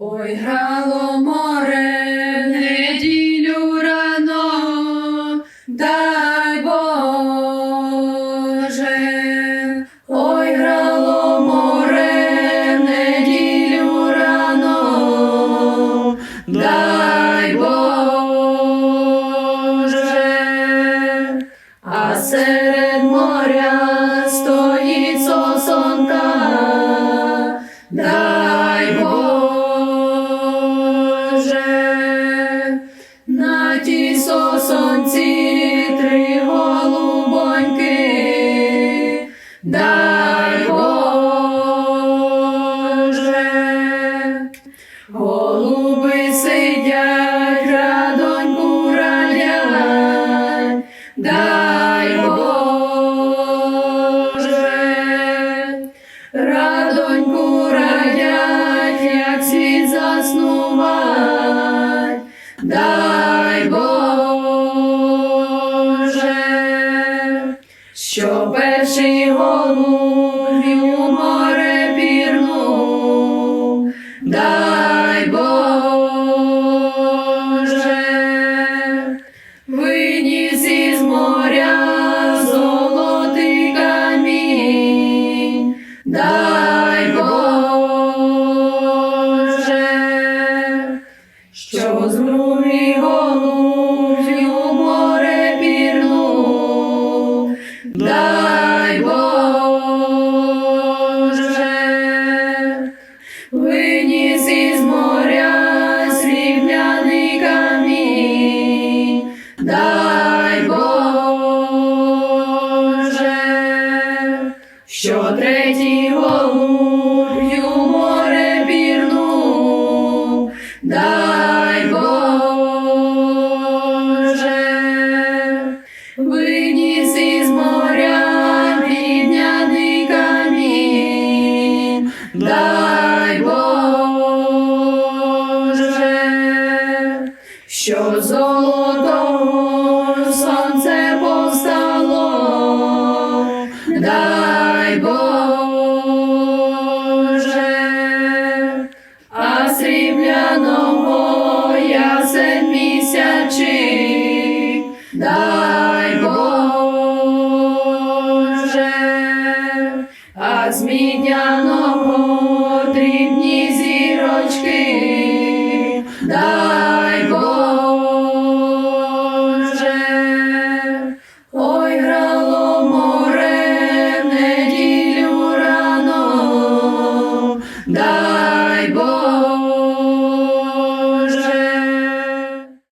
Ой, грало море в неділю рано, дай Боже, ой, грало море в неділю рано, дай Боже, а серед моря стоїть сосонка, дай сосонці три голубоньки, дай Боже, голуби сидять, радоньку радять, дай Боже, радоньку радять, як світ заснувать, дай перший голуб у море пірнув, дай Боже, виніс із моря золотий камінь, дай Боже, що другий голуб у море пірнув, дай виніс із моря срібляний камінь, дай Боже, що третій голуб у море пірнув, дай Боже, виніс із моря підняний що золотого сонце повстало, дай Боже, а срібляного ясен місячик, дай Боже, а з мідяного дрібні зірочки,